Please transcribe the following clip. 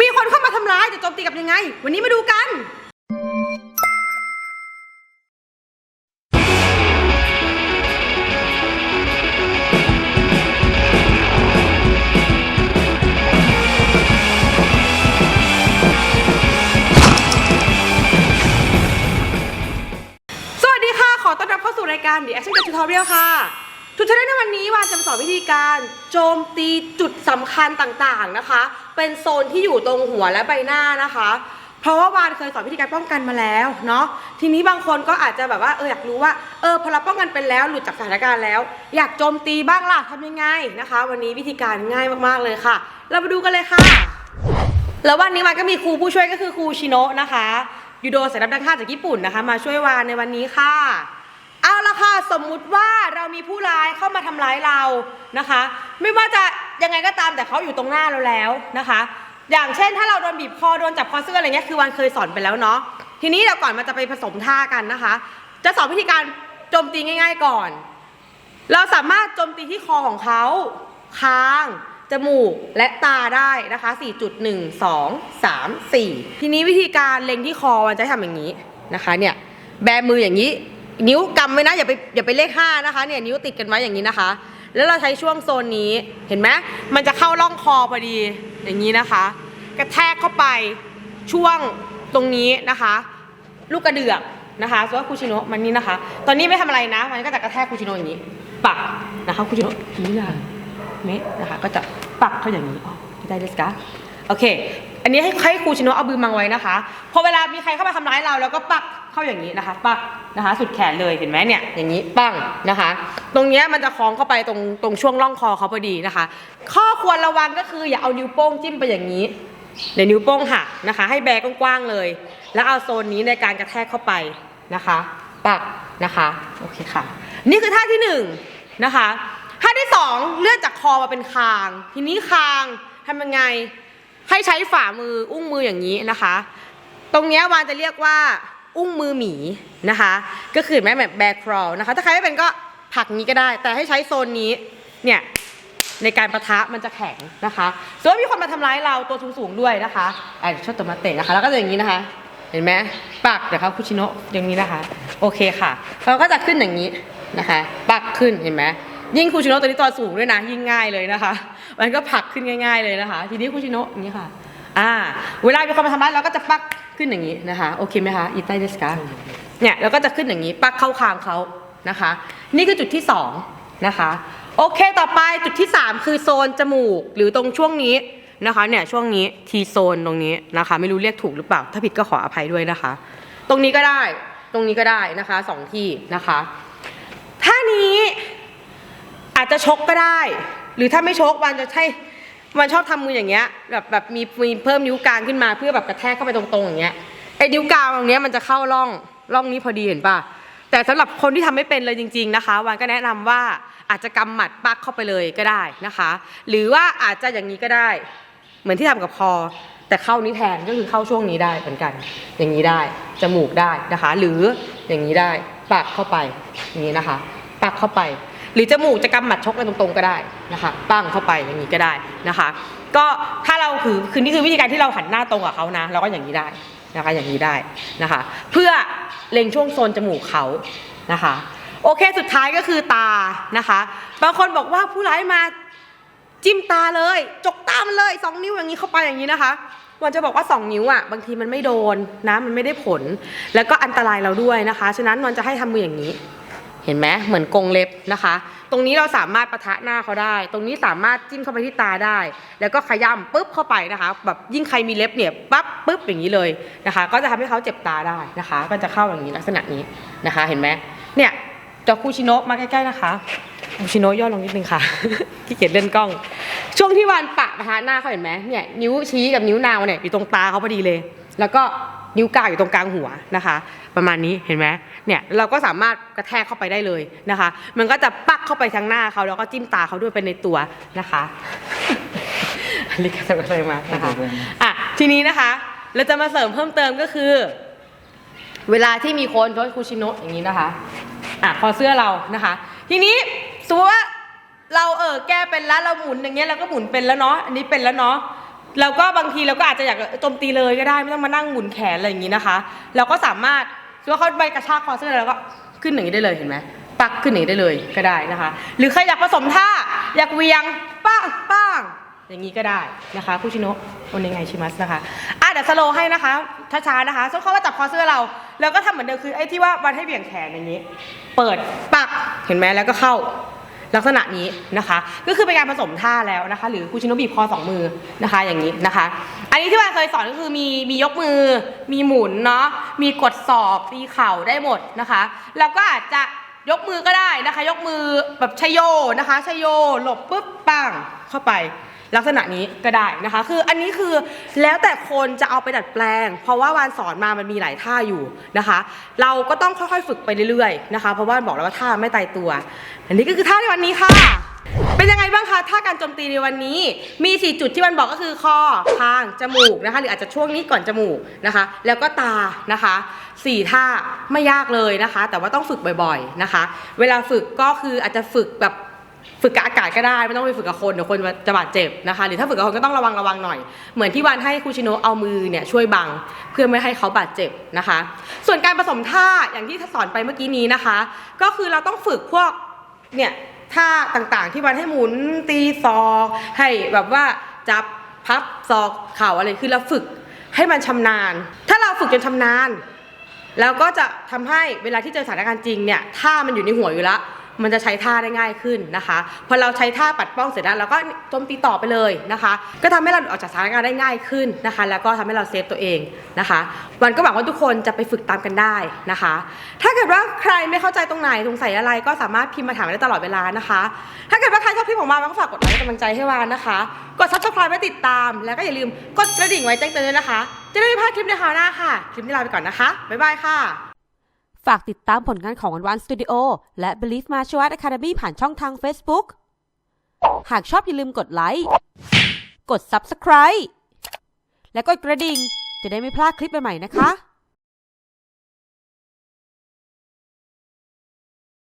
มีคนเข้ามาทำร้ายจะโจมตีกับยังไง วันนี้มาดูกัน สวัสดีค่ะ ขอต้อนรับเข้าสู่รายการ The Action Tutorial ค่ะ ทุกท่านในวันนี้วานจะมาสอนวิธีการโจมตีจุดสำคัญต่างๆนะคะ เป็นโซนที่อยู่ตรงหัวและใบหน้านะคะ เพราะว่าวานเคยสอนวิธีการป้องกันมาแล้วเนาะทีนี้บางคนก็อาจจะแบบว่าเอออยากรู้ว่าเออพอเราป้องกันเป็นแล้วหลุดจากสถานการณ์แล้ว อยากโจมตีบ้างล่ะทำยังไงนะคะ วันนี้วิธีการง่ายมากๆเลยค่ะ เรามาดูกันเลยค่ะ แล้ววันนี้มันก็มีครูผู้ช่วยก็คือครูชิโนะนะคะยูโดสายรับดังค่าจากญี่ปุ่นนะคะ มาช่วยวานในวันนี้ค่ะ เอาละค่ะสมมุติว่าเรามีผู้ร้ายเข้ามาทำร้ายเรานะคะ ไม่ว่าจะยังไงก็ตามแต่เขาอยู่ตรงหน้าเราแล้วนะคะ อย่างเช่น ถ้าเราโดนบีบคอโดนจับคอเสื้ออะไรเงี้ยคือวันเคยสอนไปแล้วเนาะทีนี้เดี๋ยวก่อนมันจะไปผสมท่ากันนะคะ จะสอนวิธีการโจมตีง่าย ๆก่อน เราสามารถโจมตีที่คอของเขาคางจมูกและตาได้นะคะ 4.1 2 3 4 ทีนี้วิธีการเล็งที่คอมันจะทำอย่างนี้นะคะเนี่ยแบมืออย่างนี้ นิ้วกำไว้นะอย่าไปอย่าไปเลขห้านะคะเนี่ยนิ้วติดกันไว้อย่างนี้นะคะ แล้วเราใช้ช่วงโซนนี้เห็นไหมมันจะเข้าร่องคอพอดีอย่างนี้นะคะ กระแทกเข้าไปช่วงตรงนี้นะคะ ลูกกระเดือกนะคะสว่าคูชิโนะมันนี่นะคะ ตอนนี้ไม่ทำอะไรนะ มันก็จะกระแทกคูชิโนะอย่างนี้ปักนะคะคูชิโนะผีอย่างเมะนะคะ ก็จะปักเข้าอย่างนี้อ๋อได้เลยสกาโอเค อันนี้ให้ให้คูชิโนะเอาบือมังไว้นะคะพอเวลามีใครเข้ามาทำร้ายเราแล้วก็ปัก เข้าอย่างนี้นะคะปักนะคะ สุดแขนเลยเห็นไหมเนี่ยอย่างนี้ปังนะคะ ตรงเนี้ยมันจะคล้องเข้าไปตรงตรงช่วงร่องคอเขาพอดีนะคะ ข้อควรระวังก็คืออย่าเอานิ้วโป้งจิ้มไปอย่างนี้เดี๋ยวนิ้วโป้งหักนะคะ ให้แบกกว้างๆเลย แล้วเอาโซนนี้ในการกระแทกเข้าไปนะคะปักนะคะโอเคค่ะ นี่คือท่าที่หนึ่งนะคะท่าที่สองเลื่อนจากคอมาเป็นคาง ทีนี้คางทำยังไงให้ใช้ฝ่ามืออุ้งมืออย่างนี้นะคะ ตรงเนี้ยวานจะเรียกว่า อุ้งมือหมีนะคะ ก็คือแม่แบบแบครอลนะคะ ถ้าใครไม่เป็นก็ผักนี้ก็ได้ แต่ให้ใช้โซนนี้เนี่ยในการประทะมันจะแข็งนะคะส่วนมีคนมาทำร้ายเราตัวสูงๆด้วยนะคะอะชอบตัวมาเตะนะคะ แล้วก็จะอย่างนี้นะคะ เห็นไหมปักเดี๋ยวครับคุชิโนะอย่างนี้นะคะ โอเคค่ะเราก็จะขึ้นอย่างนี้นะคะ ปักขึ้นเห็นไหมยิ่งคุชิโนะตัวนี้ตัวสูงด้วยนะยิ่งง่ายเลยนะคะ มันก็ผักขึ้นง่าย ๆเลยนะคะ ทีนี้คุชิโนะอย่างนี้ค่ะ อ่า เวลามีคนมาทำร้ายเราก็จะปัก ขึ้นอย่างนี้นะคะโอเคไหมคะอีไตเดสกาเนี่ยเราก็จะขึ้นอย่างนี้ปักเข้าคางเขานะคะ นี่คือจุดที่สองนะคะโอเคต่อไปจุดที่ 3 คือโซนจมูกหรือตรงช่วงนี้นะคะเนี่ยช่วงนี้ทีโซนตรงนี้นะคะ ไม่รู้เรียกถูกหรือเปล่า ถ้าผิดก็ขออภัยด้วยนะคะ ตรงนี้ก็ได้ตรงนี้ก็ได้นะคะสองที่นะคะท่านี้อาจจะชกก็ได้ หรือถ้าไม่ชกวันจะใช่ วันชอบทำมืออย่างเงี้ยแบบแบบมีมีเพิ่มนิ้วกลางขึ้นมาเพื่อแบบกระแทกเข้าไปตรงๆอย่างเงี้ยไอ้นิ้วกลางตรงเนี้ยมันจะเข้าร่องร่องนี้พอดีเห็นป่ะแต่สำหรับคนที่ทำไม่เป็นเลยจริง ๆนะคะวันก็แนะนำว่าอาจจะกำหมัดปักเข้าไปเลยก็ได้นะคะ หรือว่าอาจจะอย่างนี้ก็ได้ เหมือนที่ทำกับคอ แต่เข้านี้แทนก็คือเข้าช่วงนี้ได้เหมือนกัน อย่างนี้ได้จมูกได้นะคะ หรืออย่างนี้ได้ปักเข้าไปอย่างนี้นะคะปักเข้าไป หรือจมูกจะกำหมัดชกกันตรงๆก็ได้นะคะปั้งเข้าไปอย่างนี้ก็ได้นะคะ ก็ถ้าเราคือคือนี่คือวิธีการที่เราหันหน้าตรงกับเขานะเราก็อย่างนี้ได้นะคะอย่างนี้ได้นะคะ เพื่อเล็งช่วงโซนจมูกเขานะคะโอเคสุดท้ายก็คือตานะคะบางคนบอกว่าผู้ร้ายมาจิ้มตาเลย จกตามันเลยสองนิ้วอย่างนี้เข้าไปอย่างนี้นะคะวันจะบอกว่าสองนิ้วอะบางทีมันไม่โดนนะมันไม่ได้ผล แล้วก็อันตรายเราด้วยนะคะ ฉะนั้นวันจะให้ทำมืออย่างนี้ เห็นไหมเหมือนกงเล็บนะคะ ตรงนี้เราสามารถประทะหน้าเขาได้ ตรงนี้สามารถจิ้มเข้าไปที่ตาได้ แล้วก็ขย้ำปุ๊บเข้าไปนะคะแบบยิ่งใครมีเล็บเนี่ยปั๊บปุ๊บอย่างนี้เลยนะคะ ก็จะทำให้เขาเจ็บตาได้นะคะ ก็จะเข้าอย่างนี้ลักษณะนี้นะคะ เห็นไหมเนี่ยจอคูชิโนะมาใกล้ๆนะคะคูชิโนะย่อลงนิดนึงค่ะขี้เกียจเล่นกล้อง ช่วงที่วานปะประทะหน้าเขาเห็นไหมเนี่ยนิ้วชี้กับนิ้วนางเนี่ยอยู่ตรงตาเขาพอดีเลย แล้วก็นิ้วกลางอยู่ตรงกลางหัวนะคะ ประมาณนี้เห็นไหมเนี่ยเราก็สามารถกระแทกเข้าไปได้เลยนะคะ มันก็จะปักเข้าไปทางหน้าเขาแล้วก็จิ้มตาเขาด้วยไปในตัวนะคะอันนี้ก็จะมาเลยมานะคะอะทีนี้นะคะ เราจะมาเสริมเพิ่มเติมก็คือ เวลาที่มีคนโดยคูชิโนะอย่างนี้นะคะอะคอเสื้อเรานะคะ ทีนี้สมมติว่าเราเออแก้เป็นแล้วเราหมุนอย่างเงี้ยเราก็หมุนเป็นแล้วเนาะอันนี้เป็นแล้วเนาะ แล้วก็บางทีเราก็อาจจะอยากโจมตีเลยก็ได้ไม่ต้องมานั่งหมุนแขนอะไรอย่างนี้นะคะ เราก็สามารถคือว่าเขาไปกระชากคอเสื้อเราก็ขึ้นอย่างนี้ได้เลยเห็นไหมปักขึ้นอย่างนี้ได้เลยก็ได้นะคะ หรือใครอยากผสมท่าอยากเวียงป้างป้างอย่างนี้ก็ได้นะคะคุชิโนะโอเนไงชิมัสนะคะอะเดี๋ยวสโลให้นะคะช้าๆนะคะซึ่งเขาก็จับคอเสื้อเรา แล้วก็ทำเหมือนเดิมคือไอ้ที่ว่าวันให้เบี่ยงแขนอย่างนี้ เปิดปักเห็นไหมแล้วก็เข้า ลักษณะนี้นะคะ ก็คือเป็นการผสมท่าแล้วนะคะ หรือกูชิโนบีบคอสองมือนะคะอย่างนี้นะคะ อันนี้ที่วานเคยสอนก็คือมีมียกมือ มีหมุนเนาะมีกดศอกตีเข่าได้หมดนะคะ แล้วก็อาจจะยกมือก็ได้นะคะ ยกมือแบบชโยนะคะชโยหลบปุ๊บปังเข้าไป ลักษณะนี้ก็ได้นะคะ คืออันนี้คือแล้วแต่คนจะเอาไปดัดแปลง เพราะว่าวานสอนมามันมีหลายท่าอยู่นะคะ เราก็ต้องค่อยๆฝึกไปเรื่อยๆนะคะ เพราะว่าบอกแล้วว่าท่าไม่ตายตัว อันนี้ก็คือท่าในวันนี้ค่ะ เป็นยังไงบ้างคะท่าการโจมตีในวันนี้ มีสี่จุดที่วันบอกก็คือคอคางจมูกนะคะ หรืออาจจะช่วงนี้ก่อนจมูกนะคะ แล้วก็ตานะคะสี่ท่าไม่ยากเลยนะคะ แต่ว่าต้องฝึกบ่อย ๆนะคะ เวลาฝึกก็คืออาจจะฝึกแบบ ฝึกกับอากาศก็ได้ไม่ต้องไปฝึกกับคนเดี๋ยวคนจะบาดเจ็บนะคะหรือถ้าฝึกกับคนก็ต้องระวังระวังหน่อย เหมือนที่วันให้ครูชิโนะเอามือเนี่ยช่วยบังเพื่อไม่ให้เขาบาดเจ็บนะคะ ส่วนการผสมท่าอย่างที่สอนไปเมื่อกี้นี้นะคะ ก็คือเราต้องฝึกพวกเนี่ยท่าต่างๆ ที่วันให้หมุนตีศอกให้แบบว่าจับพับศอกเข่าอะไรคือเราฝึกให้มันชำนาญ ถ้าเราฝึกจนชำนาญ แล้วก็จะทำให้เวลาที่เจอสถานการณ์จริงเนี่ยท่ามันอยู่ในหัวอยู่แล้ว มันจะใช้ท่าได้ง่ายขึ้นนะคะพอเราใช้ท่าปัดป้องเสร็จแล้วเราก็โจมตีต่อไปเลยนะคะ ก็ทำให้เราออกจากสถานการณ์ได้ง่ายขึ้นนะคะ แล้วก็ทำให้เราเซฟตัวเองนะคะวันก็หวังว่าทุกคนจะไปฝึกตามกันได้นะคะ ถ้าเกิดว่าใครไม่เข้าใจตรงไหนสงสัยอะไรก็สามารถพิมพ์มาถามได้ตลอดเวลานะคะ ถ้าเกิดว่าใครชอบคลิปของมาก็ฝากกดไลค์กำลังใจให้วานนะคะ กด subscribe ไว้ติดตาม แล้วก็อย่าลืมกดกระดิ่งไว้แจ้งเตือนด้วยนะคะ จะได้ไม่พลาดคลิปในคราวหน้าค่ะ คลิปนี้ลาไปก่อนนะคะบ๊ายบายค่ะ ฝากติดตามผลงานของวันวันสตูดิโอและ Believe Martial Arts Academy ผ่านช่องทาง Facebook หากชอบอย่าลืมกดไลค์ กด Subscribe และกดกระดิ่ง จะได้ไม่พลาดคลิปใหม่ๆนะคะ